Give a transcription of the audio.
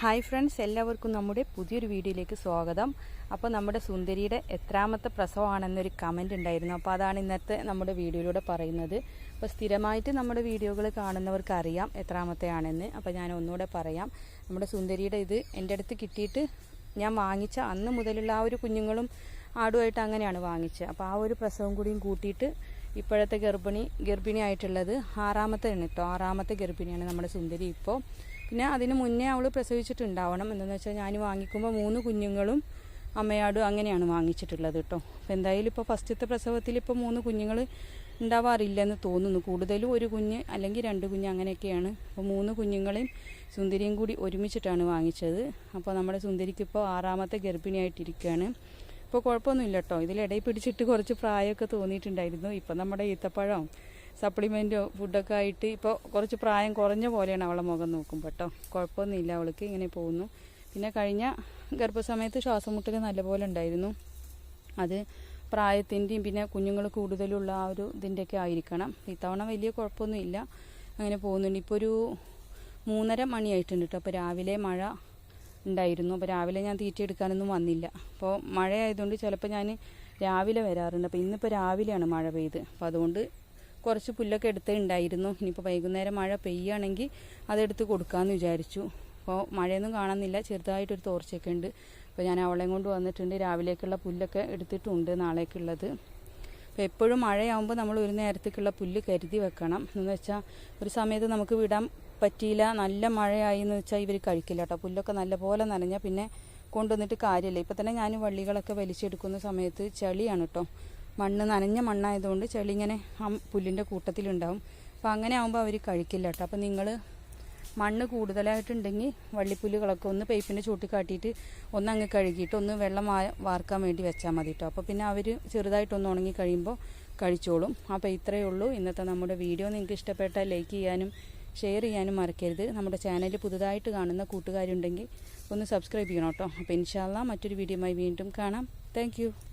Hi friends എല്ലാവർക്കും നമ്മുടെ പുതിയൊരു വീഡിയോയിലേക്ക് സ്വാഗതം. അപ്പോൾ നമ്മുടെ സുന്ദരിയുടെ എത്രാമത്തെ പ്രസവമാണെന്നൊരു കമന്റ് ഉണ്ടായിരുന്നു. അപ്പോൾ അതാണ് ഇന്നത്തെ നമ്മുടെ വീഡിയോയിലൂടെ പറയുന്നത്. അപ്പോൾ സ്ഥിരമായിട്ട് നമ്മുടെ വീഡിയോകൾ കാണുന്നവർക്ക് അറിയാം എത്രാമത്തെ ആണെന്ന് അപ്പോൾ ഞാൻ ഒന്നുകൂടെ പറയാം. നമ്മുടെ സുന്ദരിയുടെ ഇത് എന്റെ അടുത്ത് കിട്ടിയിട്ട് ഞാൻ വാങ്ങിച്ച അന്ന് മുതലുള്ള ആ ഒരു കുഞ്ഞുങ്ങളും ആടുമായിട്ട് അങ്ങനെയാണ് വാങ്ങിച്ചത്. അപ്പോൾ ആ ഒരു പ്രസവം കൂടിയും കൂട്ടിയിട്ട് ഇപ്പോഴത്തെ ഗർഭിണി ഗർഭിണിയായിട്ടുള്ളത് ആറാമത്തെ ആണ് കേട്ടോ ആറാമത്തെ ഗർഭിണിയാണ് നമ്മുടെ സുന്ദരി ഇപ്പോൾ. പിന്നെ അതിന് മുന്നേ അവൾ പ്രസവിച്ചിട്ടുണ്ടാവണം. എന്തെന്ന് വെച്ചാൽ ഞാൻ വാങ്ങിക്കുമ്പോൾ മൂന്ന് കുഞ്ഞുങ്ങളും അമ്മയാടും അങ്ങനെയാണ് വാങ്ങിച്ചിട്ടുള്ളത് കേട്ടോ അപ്പോൾ എന്തായാലും ഇപ്പോൾ ഫസ്റ്റത്തെ പ്രസവത്തിൽ ഇപ്പോൾ മൂന്ന് കുഞ്ഞുങ്ങൾ ഉണ്ടാവാറില്ലെന്ന് തോന്നുന്നു. കൂടുതലും ഒരു കുഞ്ഞ് അല്ലെങ്കിൽ രണ്ട് കുഞ്ഞ് അങ്ങനെയൊക്കെയാണ്. അപ്പോൾ മൂന്ന് കുഞ്ഞുങ്ങളെയും സുന്ദരിയും കൂടി ഒരുമിച്ചിട്ടാണ് വാങ്ങിച്ചത്. അപ്പോൾ നമ്മുടെ സുന്ദരിക്ക് ഇപ്പോൾ ആറാമത്തെ ഗർഭിണിയായിട്ടിരിക്കുകയാണ് ഇപ്പോൾ കുഴപ്പമൊന്നുമില്ല കേട്ടോ ഇതിലിടയിൽ പിടിച്ചിട്ട് കുറച്ച് പ്രായമൊക്കെ തോന്നിയിട്ടുണ്ടായിരുന്നു. ഇപ്പം നമ്മുടെ ഈത്തപ്പഴം സപ്ലിമെന്റോ ഫുഡൊക്കെ ആയിട്ട് ഇപ്പോൾ കുറച്ച് പ്രായം കുറഞ്ഞ പോലെയാണ് അവളെ മുഖം നോക്കുമ്പോൾ കേട്ടോ കുഴപ്പമൊന്നുമില്ല. അവൾക്ക് ഇങ്ങനെ പോകുന്നു. പിന്നെ കഴിഞ്ഞ ഗർഭസമയത്ത് ശ്വാസം മുട്ടൽ നല്ലപോലെ ഉണ്ടായിരുന്നു. അത് പ്രായത്തിന്റെയും പിന്നെ കുഞ്ഞുങ്ങൾ കൂടുതലുള്ള ആ ഒരു ഇതിന്റെയൊക്കെ ആയിരിക്കണം. ഇത്തവണ വലിയ കുഴപ്പമൊന്നുമില്ല. അങ്ങനെ പോകുന്നുണ്ട്. ഇപ്പോൾ ഒരു മൂന്നര മണിയായിട്ടുണ്ട് കേട്ടോ അപ്പോൾ രാവിലെ മഴ ഉണ്ടായിരുന്നു. അപ്പോൾ രാവിലെ ഞാൻ തീറ്റ എടുക്കാനൊന്നും വന്നില്ല. അപ്പോൾ മഴ ആയതുകൊണ്ട് ചിലപ്പോൾ ഞാൻ രാവിലെ വരാറുണ്ട്. അപ്പോൾ ഇന്നിപ്പോൾ രാവിലെയാണ് മഴ പെയ്ത്. അപ്പോൾ അതുകൊണ്ട് കുറച്ച് പുല്ലൊക്കെ എടുത്തേ ഇനിയിപ്പോൾ വൈകുന്നേരം മഴ പെയ്യുകയാണെങ്കിൽ അതെടുത്ത് കൊടുക്കാമെന്ന് വിചാരിച്ചു. അപ്പോൾ മഴയൊന്നും കാണുന്നില്ല ചെറുതായിട്ടൊരു തോർച്ചയൊക്കെ ഉണ്ട്. അപ്പോൾ ഞാൻ അവളെയും കൊണ്ട് വന്നിട്ടുണ്ട്. രാവിലേക്കുള്ള പുല്ലൊക്കെ എടുത്തിട്ടുണ്ട് നാളേക്കുള്ളത്. അപ്പോൾ എപ്പോഴും മഴയാകുമ്പോൾ നമ്മൾ ഒരു നേരത്തേക്കുള്ള പുല്ല് കരുതി വെക്കണം. എന്ന് വെച്ചാൽ ഒരു സമയത്ത് നമുക്ക് വിടാൻ പറ്റിയില്ല. നല്ല മഴയായി എന്ന് വെച്ചാൽ ഇവർ കഴിക്കില്ല കേട്ടോ. പുല്ലൊക്കെ നല്ലപോലെ നനഞ്ഞാൽ പിന്നെ കൊണ്ടുവന്നിട്ട് കാര്യമില്ല. ഇപ്പം തന്നെ ഞാൻ വള്ളികളൊക്കെ വലിച്ചെടുക്കുന്ന സമയത്ത് ചളിയാണ് കേട്ടോ. മണ്ണ് നനഞ്ഞ മണ്ണായതുകൊണ്ട് ചെളി ഇങ്ങനെ ആ പുല്ലിന്റെ കൂട്ടത്തിലുണ്ടാവും. അപ്പോൾ അങ്ങനെ ആകുമ്പോൾ അവർ കഴിക്കില്ല കേട്ടോ. അപ്പോൾ നിങ്ങൾ മണ്ണ് കൂടുതലായിട്ടുണ്ടെങ്കിൽ വള്ളിപ്പുല്ലുകളൊക്കെ ഒന്ന് പൈപ്പിന്റെ ചൂട്ടി കാട്ടിയിട്ട് ഒന്ന് അങ്ങ് കഴുകിയിട്ട് ഒന്ന് വെള്ളം വാർക്കാൻ വേണ്ടി വെച്ചാൽ മതി കേട്ടോ. അപ്പോൾ പിന്നെ അവർ ചെറുതായിട്ടൊന്ന് ഉണങ്ങി കഴിയുമ്പോൾ കഴിച്ചോളും. അപ്പോൾ ഇത്രയേ ഉള്ളൂ. ഇന്നത്തെ നമ്മുടെ വീഡിയോ. നിങ്ങൾക്ക് ഇഷ്ടപ്പെട്ടാൽ ലൈക്ക് ചെയ്യാനും ഷെയർ ചെയ്യാനും മറക്കരുത്. നമ്മുടെ ചാനൽ പുതുതായിട്ട് കാണുന്ന കൂട്ടുകാരുണ്ടെങ്കിൽ ഒന്ന് സബ്സ്ക്രൈബ് ചെയ്യണം കേട്ടോ. അപ്പോൾ ഇൻഷാല്ല മറ്റൊരു വീഡിയോയുമായി വീണ്ടും കാണാം. താങ്ക്